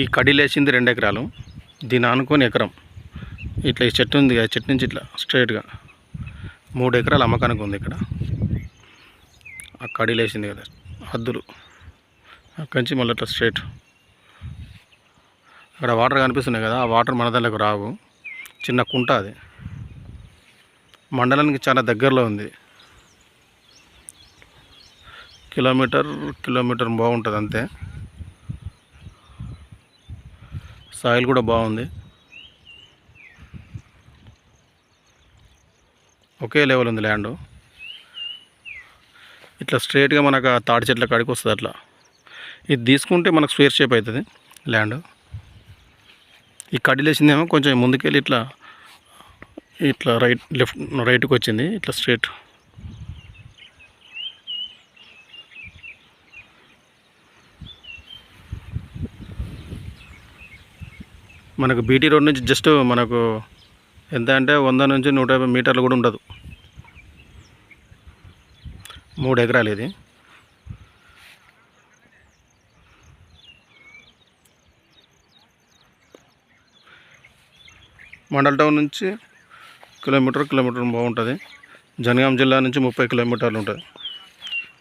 ఈ కడిలేసింది రెండు ఎకరాలు దీని ఆనుకొని ఎకరం. ఇట్లా ఈ చెట్టు ఉంది కదా చెట్టు నుంచి ఇట్లా స్ట్రైట్గా మూడు ఎకరాలు అమ్మకానికి ఉంది ఇక్కడ. ఆ కడిలేసింది కదా హద్దులు అక్కడి నుంచి మళ్ళీ ఇట్లా స్ట్రైట్ అక్కడ వాటర్ కనిపిస్తున్నాయి కదా ఆ వాటర్ మన దాంట్లోకి రావు. చిన్న కుంట అది. మండలానికి చాలా దగ్గరలో ఉంది. కిలోమీటర్ కిలోమీటర్ బాగుంటుంది అంతే. సాయిల్ కూడా బాగుంది. ఒకే లెవెల్ ఉంది ల్యాండ్. ఇట్లా స్ట్రేట్గా మనకు ఆ తాడి చెట్ల కాడికి వస్తుంది అట్లా. ఇది తీసుకుంటే మనకు స్వేర్ షేప్ అవుతుంది ల్యాండ్. ఈ కడిలేసిందేమో కొంచెం ముందుకెళ్ళి ఇట్లా ఇట్లా రైట్ లెఫ్ట్ రైట్కి వచ్చింది ఇట్లా స్ట్రేట్. మనకు బీటీ రోడ్ నుంచి జస్ట్ మనకు ఎంత అంటే వంద నుంచి నూట యాభై మీటర్లు కూడా ఉండదు. మూడు ఎకరాలు ఇది. మండల్ టౌన్ నుంచి కిలోమీటర్ కిలోమీటర్ బాగుంటుంది. జనగాం జిల్లా నుంచి ముప్పై కిలోమీటర్లు ఉంటుంది.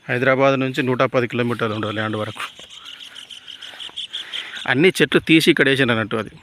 హైదరాబాద్ నుంచి నూట పది కిలోమీటర్లు ఉంటుంది ల్యాండ్ వరకు. అన్ని చెట్లు తీసి ఇక్కడ వేసాను అన్నట్టు అది.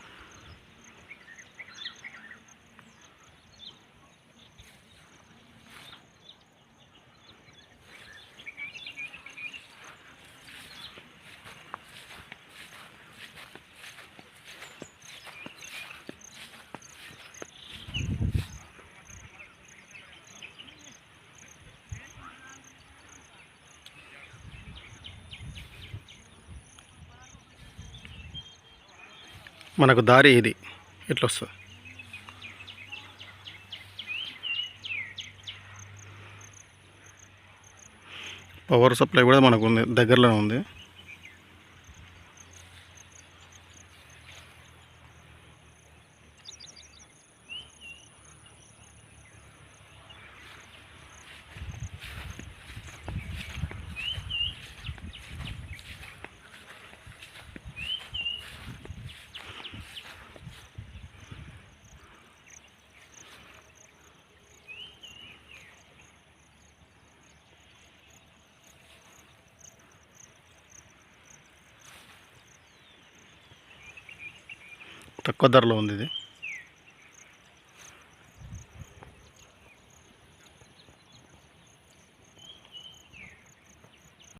మనకు దారి ఇది. ఇట్లా వస్తుంది పవర్ సప్లై కూడా మనకు ఉంది దగ్గరలో ఉంది. తక్కువ ధరలో ఉంది ఇది.